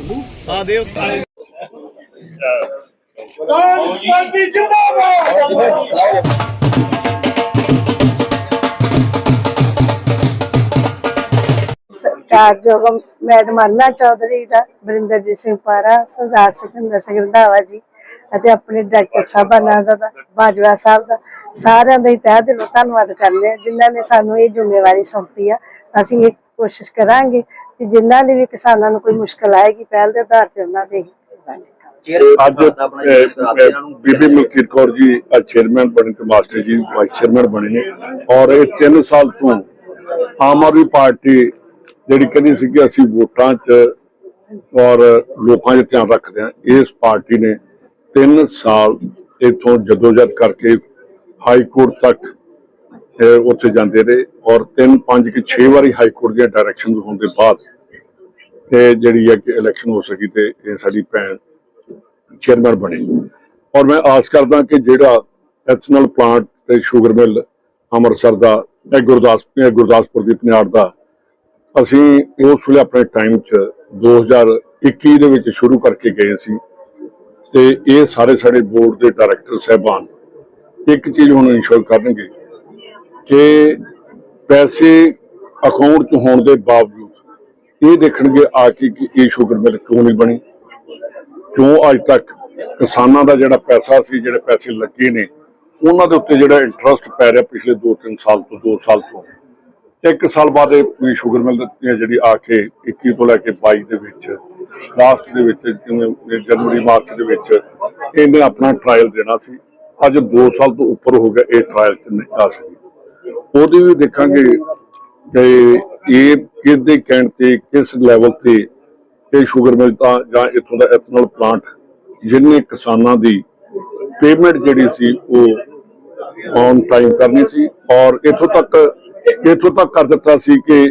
ਹਾਂ ਦੇ ਪਾਰਟੀ ਜਿੰਦਾਬਾਦ ਸਤਿਕਾਰਯੋਗ ਮੈਡਮ ਅਰਨਾ ਚੌਧਰੀ ਦਾ ਬਰਿੰਦਰਜੀਤ ਸਿੰਘ ਪਾਰਾ ਸਰਦਾਰ ਸੁਖਿੰਦਰ ਸਿੰਘ ਰੰਧਾਵਾ ਜੀ ਅਤੇ ਆਪਣੇ ਡਾਕਟਰ ਸਾਹਿਬਾਨਾਂ ਦਾ ਦਾ, ਬਾਜਵਾ ਸਾਹਿਬ ਦਾ ਸਾਰਿਆਂ ਦਾ ਹੀ ਤਹਿ ਦਿਲੋਂ ਧੰਨਵਾਦ ਕਰਦੇ ਹਾਂ ਜਿਨ੍ਹਾਂ ਨੇ ਸਾਨੂੰ ਇਹ ਜ਼ਿੰਮੇਵਾਰੀ ਸੌਂਪੀ ਆ। ਅਸੀਂ ਇਹ ਕੋਸ਼ਿਸ਼ ਕਰਾਂਗੇ ਕਿ ਜਿਨ੍ਹਾਂ ਦੀ ਵੀ ਕਿਸਾਨਾਂ ਨੂੰ ਕੋਈ ਮੁਸ਼ਕਲ ਆਏਗੀ ਪਹਿਲ ਦੇ ਆਧਾਰ ਤੇ ਉਹਨਾਂ ਦੇ। ਅੱਜ ਬੀਬੀ ਮਲਕੀਤ ਕੌਰ ਜੀ ਅੱਜ ਚੇਅਰਮੈਨ ਬਣੇ ਤੇ ਮਾਸਟਰ ਜੀ ਵਾਈਸ ਚੇਅਰਮੈਨ ਬਣੇ ਨੇ ਔਰ ਇਹ 3 ਸਾਲ ਤੋਂ ਆਮ ਆਦਮੀ ਪਾਰਟੀ ਜਿਹੜੀ ਕਹਿੰਦੀ ਸੀ ਕਿ ਅਸੀਂ ਵੋਟਾਂ 'ਚ ਔਰ ਲੋਕਾਂ 'ਚ ਧਿਆਨ ਰੱਖਦੇ ਹਾਂ ਇਸ ਪਾਰਟੀ ਨੇ 3 ਸਾਲ ਇਥੋਂ ਜਦੋਜਦ ਕਰਕੇ ਹਾਈ ਕੋਰਟ ਤੱਕ ਉੱਥੇ ਜਾਂਦੇ ਰਹੇ ਔਰ 3 5 ਕਿ 6 ਵਾਰੀ ਹਾਈ ਕੋਰਟ ਦੀਆਂ ਡਾਇਰੈਕਸ਼ਨਸ ਹੋਣ ਦੇ ਬਾਅਦ ਤੇ ਜਿਹੜੀ ਹੈ ਕਿ ਇਲੈਕਸ਼ਨ ਹੋ ਸਕੀ ਤੇ ਇਹ ਸਾਡੀ ਭੈਣ ਚੇਅਰਮੈਨ ਬਣੇ। ਔਰ ਮੈਂ ਆਸ ਕਰਦਾ ਕਿ ਜਿਹੜਾ ਐਥਨਲ ਪਲਾਂਟ ਤੇ ਸ਼ੂਗਰ ਮਿਲ ਅੰਮ੍ਰਿਤਸਰ ਦਾ ਇਹ ਗੁਰਦਾਸ ਗੁਰਦਾਸਪੁਰ ਦੀ ਪਨਿਆੜ ਦਾ, ਅਸੀਂ ਉਸ ਵੇਲੇ ਆਪਣੇ ਟਾਈਮ 'ਚ 2021 ਦੇ ਵਿੱਚ ਸ਼ੁਰੂ ਕਰਕੇ ਗਏ ਸੀ ਤੇ ਇਹ ਸਾਰੇ ਸਾਡੇ ਬੋਰਡ ਦੇ ਡਾਇਰੈਕਟਰ ਸਹਿਬਾਨ ਇੱਕ ਚੀਜ਼ ਹੁਣ ਇਨਸ਼ੋਰ ਕਰਨਗੇ ਕਿ ਪੈਸੇ ਅਕਾਊਂਟ 'ਚ ਹੋਣ ਦੇ ਬਾਵਜੂਦ ਇਹ ਦੇਖਣਗੇ ਆ ਕੇ ਕਿ ਇਹ ਸ਼ੂਗਰ ਮਿਲ ਕਿਉਂ ਨਹੀਂ ਬਣੀ? ਕਿਉਂ ਅੱਜ ਤੱਕ ਕਿਸਾਨਾਂ ਦਾ ਜਿਹੜਾ ਪੈਸਾ ਸੀ, ਜਿਹੜੇ ਪੈਸੇ ਲੱਗੇ ਨੇ, ਉਹਨਾਂ ਦੇ ਉੱਤੇ ਜਿਹੜਾ ਇੰਟਰਸਟ ਪੈ ਰਿਹਾ ਪਿਛਲੇ 2-3 ਸਾਲ ਤੋਂ 2 ਸਾਲ ਤੋਂ। ਇੱਕ ਸਾਲ ਬਾਅਦ ਇਹ ਸ਼ੂਗਰ ਮਿਲ ਜਿਹੜੀ ਆ ਕੇ 21 ਤੋਂ ਲੈ ਕੇ 22 ਦੇ ਵਿੱਚ ਲਾਸਟ ਦੇ ਵਿੱਚ, ਜਿਵੇਂ ਜਨਵਰੀ, ਮਾਰਚ ਦੇ ਵਿੱਚ ਇਹਨੇ ਆਪਣਾ ਟ੍ਰਾਇਲ ਦੇਣਾ ਸੀ। ਅੱਜ 2 ਸਾਲ ਤੋਂ ਉੱਪਰ ਹੋ ਗਿਆ ਇਹ ਟ੍ਰਾਇਲ ਚ ਨਹੀਂ ਆ ਸਕੀ। ਉਹਦੀ ਵੀ ਦੇਖਾਂਗੇ ਕਿ ਇਹ ਕਿਹਦੇ ਕਹਿਣ ਤੇ ਕਿਸ ਲੈਵਲ ਤੇ ਇਹ ਸ਼ੂਗਰ ਮਿਲ ਤਾਂ ਜਾਂ ਇੱਥੋਂ ਦਾ ਐਥਨਲ ਪਲਾਂਟ ਜਿੰਨੇ ਕਿਸਾਨਾਂ ਦੀ ਪੇਮੈਂਟ ਜਿਹੜੀ ਸੀ ਉਹ ਔਨ ਟਾਈਮ ਕਰਨੀ ਸੀ ਔਰ ਇੱਥੋਂ ਤੱਕ ਇੱਥੋਂ ਤੱਕ ਕਰ ਦਿੱਤਾ ਸੀ ਕਿ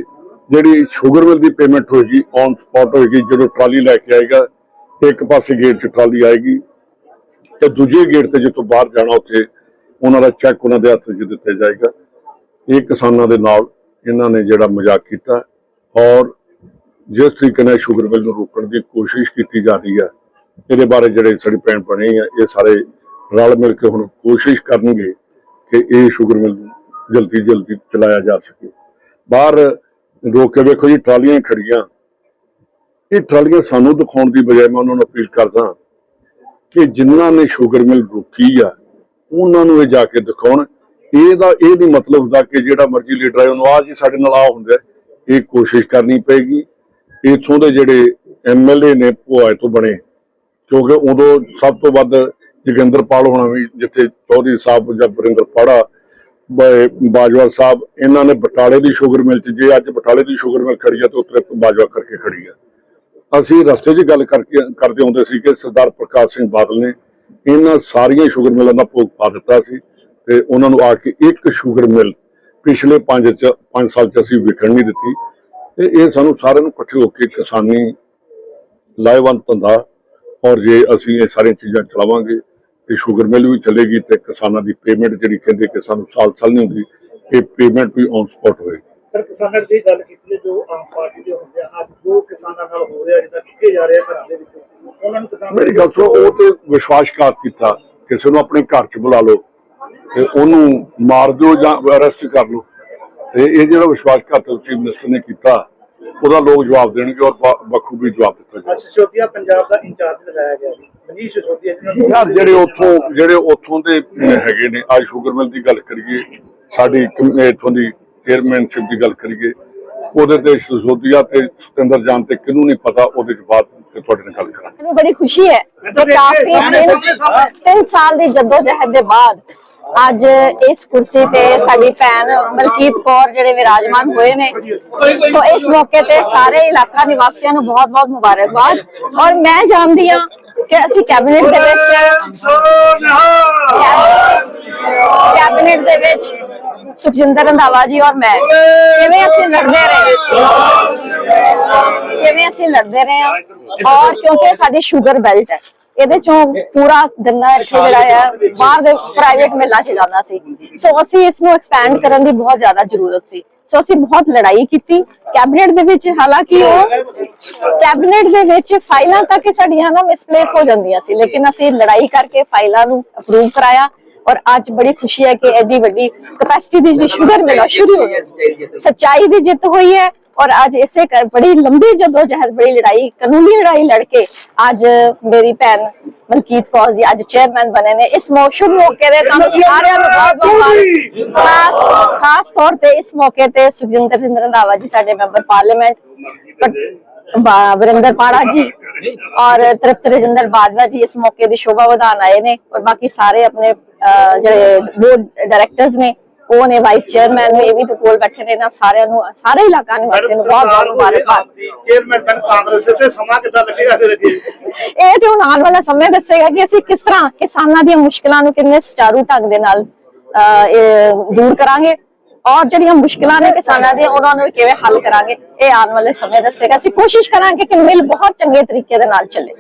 ਜਿਹੜੀ ਸ਼ੂਗਰ ਮਿਲ ਦੀ ਪੇਮੈਂਟ ਹੋਏਗੀ ਔਨ ਸਪੌਟ ਹੋਏਗੀ, ਜਦੋਂ ਟਰਾਲੀ ਲੈ ਕੇ ਆਏਗਾ, ਇੱਕ ਪਾਸੇ ਗੇਟ 'ਚ ਟਰਾਲੀ ਆਏਗੀ ਤੇ ਦੂਜੇ ਗੇਟ ਤੇ ਜਿੱਥੋਂ ਬਾਹਰ ਜਾਣਾ ਉੱਥੇ, ਉਹਨਾਂ ਦਾ ਚੈੱਕ ਉਹਨਾਂ ਦੇ ਹੱਥ 'ਚ ਦਿੱਤਾ ਜਾਏਗਾ। ਇਹ ਕਿਸਾਨਾਂ ਦੇ ਨਾਲ ਇਹਨਾਂ ਨੇ ਜਿਹੜਾ ਮਜ਼ਾਕ ਕੀਤਾ ਔਰ ਜਿਸ ਤਰੀਕੇ ਨਾਲ ਸ਼ੂਗਰ ਮਿਲ ਨੂੰ ਰੋਕਣ ਦੀ ਕੋਸ਼ਿਸ਼ ਕੀਤੀ ਜਾ ਰਹੀ ਹੈ, ਇਹਦੇ ਬਾਰੇ ਜਿਹੜੇ ਸਾਡੀ ਭੈਣ ਬਣੇ ਆ ਇਹ ਸਾਰੇ ਰਲ ਮਿਲ ਕੇ ਹੁਣ ਕੋਸ਼ਿਸ਼ ਕਰਨਗੇ ਕਿ ਇਹ ਸ਼ੂਗਰ ਮਿਲ ਨੂੰ ਜਲਦੀ ਜਲਦੀ ਚਲਾਇਆ ਜਾ ਸਕੇ। ਬਾਹਰ ਰੋਕ ਕੇ ਵੇਖੋ ਜੀ, ਟਰਾਲੀਆਂ ਖੜੀਆਂ। ਇਹ ਟਰਾਲੀਆਂ ਸਾਨੂੰ ਦਿਖਾਉਣ ਦੀ ਬਜਾਏ ਮੈਂ ਉਹਨਾਂ ਨੂੰ ਅਪੀਲ ਕਰਦਾ ਕਿ ਜਿਨ੍ਹਾਂ ਨੇ ਸ਼ੂਗਰ ਮਿਲ ਰੋਕੀ ਆ, ਉਹਨਾਂ ਨੂੰ ਇਹ ਜਾ ਕੇ ਦਿਖਾਉਣ। ਇਹਦਾ ਇਹ ਨਹੀਂ ਮਤਲਬ ਹੁੰਦਾ ਕਿ ਜਿਹੜਾ ਮਰਜ਼ੀ ਲੀਡਰ ਹੈ ਉਹਨੂੰ ਆ ਜੀ ਸਾਡੇ ਨਾਲ ਆ ਹੁੰਦਾ ਇਹ ਕੋਸ਼ਿਸ਼ ਕਰਨੀ ਪਏਗੀ। ਇਥੋਂ ਦੇ ਜਿਹੜੇ ਐਮਐਲਏ ਨੇ ਭੁਆਏ ਤੋਂ ਬਣੇ, ਕਿਉਂਕਿ ਉਦੋਂ ਸਭ ਤੋਂ ਵੱਧ ਜਗਿੰਦਰਪਾਲ ਹੋਣਾ ਵੀ ਜਿੱਥੇ ਚੌਧਰੀ ਸਾਹਿਬ ਜਾਂ ਵਰਿੰਦਰ ਪਾੜਾ ਬਾਜਵਾ ਸਾਹਿਬ, ਇਹਨਾਂ ਨੇ ਬਟਾਲੇ ਦੀ ਸ਼ੂਗਰ ਮਿਲ ਚ ਜੇ ਅੱਜ ਬਟਾਲੇ ਦੀ ਸ਼ੂਗਰ ਮਿਲ ਖੜੀ ਆ ਤੇ ਉੱਤਰੇ ਬਾਜਵਾ ਕਰਕੇ ਖੜੀ ਆ। ਅਸੀਂ ਰਸਤੇ 'ਚ ਗੱਲ ਕਰਕੇ, ਕਰਦੇ ਹੁੰਦੇ ਸੀ ਕਿ ਸਰਦਾਰ ਪ੍ਰਕਾਸ਼ ਸਿੰਘ ਬਾਦਲ ਨੇ ਇਹਨਾਂ ਸਾਰੀਆਂ ਸ਼ੂਗਰ ਮਿਲਾਂ ਦਾ ਭੋਗ ਪਾ ਦਿੱਤਾ ਸੀ ਤੇ ਉਹਨਾਂ ਨੂੰ ਆ ਕੇ ਇੱਕ ਸ਼ੂਗਰ ਮਿਲ ਪਿਛਲੇ 5 ਚ 5 ਸਾਲ ਚ ਅਸੀਂ ਵਿਖਣ ਨਹੀਂ ਦਿੱਤੀ। ਤੇ ਇਹ ਸਾਨੂੰ ਸਾਰਿਆਂ ਨੂੰ ਇਕੱਠੇ ਹੋ ਕੇ ਕਿਸਾਨੀ ਲਾਹੇਵੰਦ ਧੰਦਾ ਔਰ ਜੇ ਅਸੀਂ ਇਹ ਸਾਰੀਆਂ ਚੀਜ਼ਾਂ ਚਲਾਵਾਂਗੇ ਤੇ ਸ਼ੂਗਰ ਮਿਲ ਵੀ ਚੱਲੇਗੀ ਤੇ ਕਿਸਾਨਾਂ ਦੀ ਪੇਮੈਂਟ ਜਿਹੜੀ ਕਹਿੰਦੇ ਕਿ ਸਾਨੂੰ ਸਾਲ ਸਾਲ ਨਹੀਂ ਹੁੰਦੀ ਇਹ ਪੇਮੈਂਟ ਵੀ ਔਨ ਸਪੌਟ ਹੋਏਗੀ। ਸਰ ਕਿਸਾਨਾਂ ਦੀ ਗੱਲ ਕੀਤੀ ਹੈ ਜੋ ਆਮ ਪਾਰਟੀ ਦੇ ਹੁੰਦੇ ਆ ਅੱਜ ਜੋ ਕਿਸਾਨਾਂ ਨਾਲ ਹੋ ਰਿਹਾ ਜਿੱਦਾਂ ਕਿੱਥੇ ਜਾ ਰਿਹਾ ਘਰਾਂ ਦੇ ਵਿੱਚ ਉਹਨਾਂ ਨੂੰ ਕਿਸਾਨ ਮੇਰੀ ਗੱਲ ਸੁਣੋ ਉਹ ਤੇ ਵਿਸ਼ਵਾਸਘਾਤ ਕੀਤਾ ਕਿਸੇ ਨੂੰ ਆਪਣੇ ਘਰ 'ਚ ਬੁਲਾ ਲਓ। ਤੇ ਉਹਨੂੰ ਮਾਰ ਦਿਓ ਜਾਂ ਅਰੈਸਟ ਕਰ ਲਓ। ਤੇ ਇਹ ਜਿਹੜਾ ਵਿਸ਼ਵਾਸਘਾਤ ਚੀਫ ਮਿਨਿਸਟਰ ਨੇ ਕੀਤਾ ਉਹਦਾ ਲੋਕ ਜਵਾਬ ਦੇਣਗੇ ਔਰ ਬਖੂਬੀ ਜਵਾਬ ਦਿੱਤਾ ਜਾਏਗਾ ਸਿਸੋਦੀਆ ਪੰਜਾਬ ਦਾ ਇੰਚਾਰਜ ਲਗਾਇਆ ਗਿਆ ਜੀ। ਮਨੀਸ਼ ਸਿਸੋਦੀਆ ਯਾਰ ਜਿਹੜੇ ਉੱਥੋਂ ਜਿਹੜੇ ਉੱਥੋਂ ਦੇ ਹੈਗੇ ਨੇ ਅੱਜ ਸ਼ੂਗਰ ਮਿਲ ਦੀ ਗੱਲ ਕਰੀਏ ਸਾਡੀ ਇੱਥੋਂ ਦੀ ਚੇਅਰਮੈਨਸ਼ਿਪ ਦੀ ਗੱਲ ਕਰੀਏ ਉਹਦੇ ਤੇ ਸੋਧੀਆ ਤੇ ਸਤਿੰਦਰ ਜਾਨ ਤੇ ਕਿਹਨੂੰ ਨਹੀਂ ਪਤਾ ਉਹਦੇ ਚ ਬਾਅਦ ਤੇ ਤੁਹਾਡੇ ਨਾਲ ਗੱਲ ਮੈਨੂੰ ਬੜੀ ਖੁਸ਼ੀ ਹੈ ਕਾਫੀ ਸਾਲ ਦੀ ਜਦੋਜਹਿਦ ਦੇ ਬਾਅਦ ਅੱਜ ਇਸ ਕੁਰਸੀ ਤੇ ਸਾਡੀ ਭੈਣ ਮਲਕੀਤ ਕੌਰ ਜਿਹੜੇ ਵਿਰਾਜਮਾਨ ਹੋਏ ਨੇ। ਸੋ ਇਸ ਮੌਕੇ ਤੇ ਸਾਰੇ ਇਲਾਕਾ ਨਿਵਾਸੀਆਂ ਨੂੰ ਬਹੁਤ-ਬਹੁਤ ਮੁਬਾਰਕਬਾਦ। ਔਰ ਮੈਂ ਜਾਣਦੀ ਹਾਂ ਕਿ ਅਸੀਂ ਕੈਬਨਿਟ ਦੇ ਵਿੱਚ ਕੈਬਨਿਟ ਦੇ ਵਿੱਚ ਸੁਖਜਿੰਦਰ ਰੰਧਾਵਾ ਜੀ ਔਰ ਮੈਂ। ਕਿਵੇਂ ਅਸੀਂ ਲੜਦੇ ਰਹੇ? ਕਿਵੇਂ ਅਸੀਂ ਲੜਦੇ ਰਹੇ ਹਾਂ? ਔਰ ਕਿਉਂਕਿ ਸਾਡੀ ਸ਼ੂਗਰ ਬੈਲਟ ਹੈ। ਇਹਦੇ ਚੋਂ ਪੂਰਾ ਗੰਨਾ ਇੱਥੇ ਜਿਹੜਾ ਹੈ ਬਾਹਰ ਦੇ ਪ੍ਰਾਈਵੇਟ ਮਿੱਲਾਂ 'ਚ ਜਾਂਦਾ ਸੀ। ਸੋ ਅਸੀਂ ਇਸ ਨੂੰ ਐਕਸਪੈਂਡ ਕਰਨ ਦੀ ਬਹੁਤ ਜ਼ਿਆਦਾ ਜ਼ਰੂਰਤ ਸੀ। ਸੋ ਅਸੀਂ ਬਹੁਤ ਲੜਾਈ ਕੀਤੀ। ਕੈਬਨਿਟ ਦੇ ਵਿੱਚ ਹਾਲਾਂਕਿ ਉਹ ਕੈਬਨਿਟ ਦੇ ਵਿੱਚ ਫਾਈਲਾਂ ਤੱਕ ਸਾਡੀਆਂ ਨਾ ਮਿਸਪਲੇਸ ਹੋ ਜਾਂਦੀਆਂ ਸੀ। ਲੇਕਿਨ ਅਸੀਂ ਲੜਾਈ ਕਰਕੇ ਫਾਈਲਾਂ ਨੂੰ ਅਪਰੂਵ ਕਰਾਇਆ। ਔਰ ਅੱਜ ਬੜੀ ਖੁਸ਼ੀ ਹੈ ਕਿ ਐਡੀ ਵੱਡੀ ਕਪੈਸਿਟੀ ਦੀ ਜਿਹੜੀ ਸ਼ੂਗਰ ਮਿਲ ਸ਼ੁਰੂ ਹੋ ਗਈ ਸੱਚਾਈ ਦੀ ਜਿੱਤ ਹੋਈ ਹੈ ਔਰ ਅੱਜ ਇਸੇ ਬੜੀ ਲੰਬੀ ਜਦੋਜਹਿਦ ਬੜੀ ਲੜਾਈ, ਕਾਨੂੰਨੀ ਲੜਾਈ ਲੜ ਕੇ ਅੱਜ ਮੇਰੀ ਭੈਣ ਮਨਕੀਤ ਕੌਰ ਜੀ ਅੱਜ ਚੇਅਰਮੈਨ ਬਣੇ ਨੇ। ਇਸ ਮੌ- ਮੌਕੇ ਦੇ ਤੁਹਾਨੂੰ ਸਾਰਿਆਂ ਨੂੰ ਬਹੁਤ ਬਹੁਤ ਖਾਸ ਤੌਰ ਤੇ ਇਸ ਮੌਕੇ ਤੇ ਸੁਖਜਿੰਦਰ ਸਿੰਘ ਰੰਧਾਵਾ ਜੀ ਸਾਡੇ ਮੈਂਬਰ ਪਾਰਲੀਮੈਂਟ ਵਰਿੰਦਰ ਪਾੜਾ ਜੀ ਔਰ ਤ੍ਰਿਪਤ ਰਜਿੰਦਰ ਬਾਜਵਾ ਜੀ ਇਸ ਮੌਕੇ ਦੀ ਸ਼ੋਭਾ ਵਧਾਨ ਆਏ ਨੇ ਔਰ ਬਾਕੀ ਸਾਰੇ ਆਪਣੇ ਜਿਹੜੇ ਬੋਰਡ ਡਾਇਰੈਕਟਰਸ ਨੇ ਉਹ ਨੇ ਵਾਈਸ ਚੇਅਰਮੈਨ ਨੇ ਇਹ ਵੀ ਕੋਲ ਬੈਠੇ ਨੇ ਇਹਨਾਂ ਸਾਰਿਆਂ ਨੂੰ ਸਾਰੇ ਇਲਾਕਾ ਨਿਵਾਸੀਆਂ ਨੂੰ ਬਹੁਤ ਬਹੁਤ ਮੁਬਾਰਕਬਾਦ। ਚੇਅਰਮੈਨ ਬਣ ਕਾਂਗਰਸ ਦੇ ਤੇ ਸਮਾਂ ਕਿੱਦਾਂ ਲੱਗੇਗਾ ਫਿਰ ਇਹ ਤੇ ਹੁਣ ਆਉਣ ਵਾਲਾ ਸਮੇਂ ਦੱਸੇਗਾ ਕਿ ਅਸੀਂ ਕਿਸ ਤਰ੍ਹਾਂ ਕਿਸਾਨਾਂ ਦੀਆਂ ਮੁਸ਼ਕਲਾਂ ਨੂੰ ਕਿੰਨੇ ਸੁਚਾਰੂ ਢੰਗ ਦੇ ਨਾਲ ਦੂਰ ਕਰਾਂਗੇ ਔਰ ਜਿਹੜੀਆਂ ਮੁਸ਼ਕਲਾਂ ਨੇ ਕਿਸਾਨਾਂ ਦੀਆਂ ਉਹਨਾਂ ਨੂੰ ਕਿਵੇਂ ਹੱਲ ਕਰਾਂਗੇ ਇਹ ਆਉਣ ਵਾਲੇ ਸਮੇਂ ਦੱਸੇਗਾ। ਅਸੀਂ ਕੋਸ਼ਿਸ਼ ਕਰਾਂਗੇ ਕਿ ਮਿਲ ਬਹੁਤ ਚੰਗੇ ਤਰੀਕੇ ਦੇ ਨਾਲ ਚੱਲੇ।